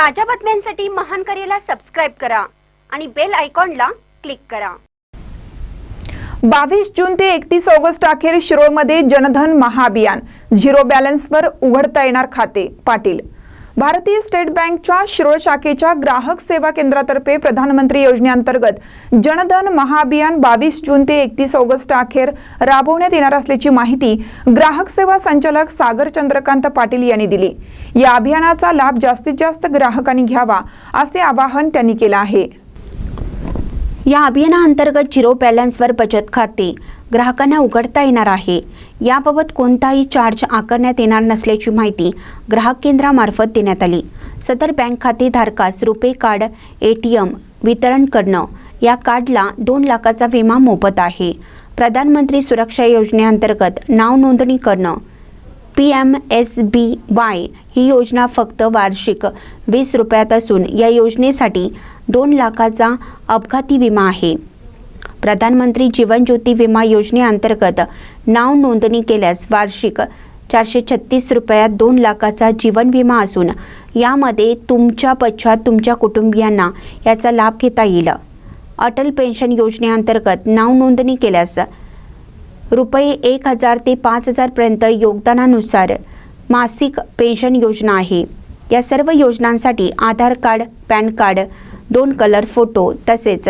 ताज्या बातम्यांसाठी महान करेला सबस्क्राईब करा आणि बेल आयकॉनला क्लिक करा. बावीस जून ते एकतीस ऑगस्ट अखेर शिरोळमध्ये जनधन महाअभियान. झिरो बॅलन्सवर उघडता येणार खाते. पाटील भारतीय स्टेट बँकच्या शिरोळ शाखेच्या ग्राहक सेवा केंद्रातर्फे प्रधानमंत्री योजनेअंतर्गत जनधन महाअभियान बावीस जून ते एकतीस ऑगस्ट अखेर राबवण्यात येणार असल्याची माहिती ग्राहक सेवा संचालक सागर चंद्रकांत पाटील यांनी दिली. या अभियानाचा लाभ जास्तीत जास्त ग्राहकांनी घ्यावा असे आवाहन त्यांनी केलं आहे. या अभियानाअंतर्गत झिरो बॅलन्सवर बचत खाते ग्राहकांना उघडता येणार आहे. याबाबत कोणताही चार्ज आकारण्यात येणार नसल्याची माहिती ग्राहक केंद्रामार्फत देण्यात आली. सदर bank खातेधारकास RuPay card A T M वितरण करणं या कार्डला दोन लाखाचा विमा मोफत आहे. प्रधानमंत्री सुरक्षा योजनेअंतर्गत नाव नोंदणी करणं P M S B Y ही योजना फक्त वार्षिक वीस रुपयात असून या योजनेसाठी दोन लाखाचा अपघाती विमा आहे. प्रधानमंत्री जीवन ज्योती विमा योजनेअंतर्गत नाव नोंदणी केल्यास वार्षिक चारशे छत्तीस रुपयात दोन लाखाचा जीवन विमा असून यामध्ये तुमच्या पश्चात तुमच्या कुटुंबियांना याचा लाभ घेता येईल. अटल पेन्शन योजनेअंतर्गत नाव नोंदणी केल्यास रुपये एक हजार ते पाच हजारपर्यंत योगदानानुसार मासिक पेन्शन योजना आहे. या सर्व योजनांसाठी आधार कार्ड पॅन कार्ड दोन कलर फोटो तसेच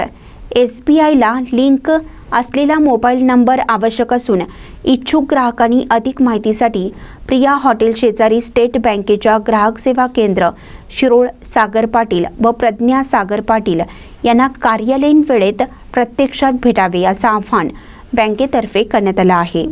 एस बी आयला लिंक असलेला मोबाईल नंबर आवश्यक असून इच्छुक ग्राहकांनी अधिक माहितीसाठी प्रिया हॉटेल शेजारी स्टेट बँकेच्या ग्राहक सेवा केंद्र शिरोळ सागर पाटील व प्रज्ञा सागर पाटील यांना कार्यालयीन वेळेत प्रत्यक्षात भेटावे असं आव्हान बँकेतर्फे करण्यात आलं आहे.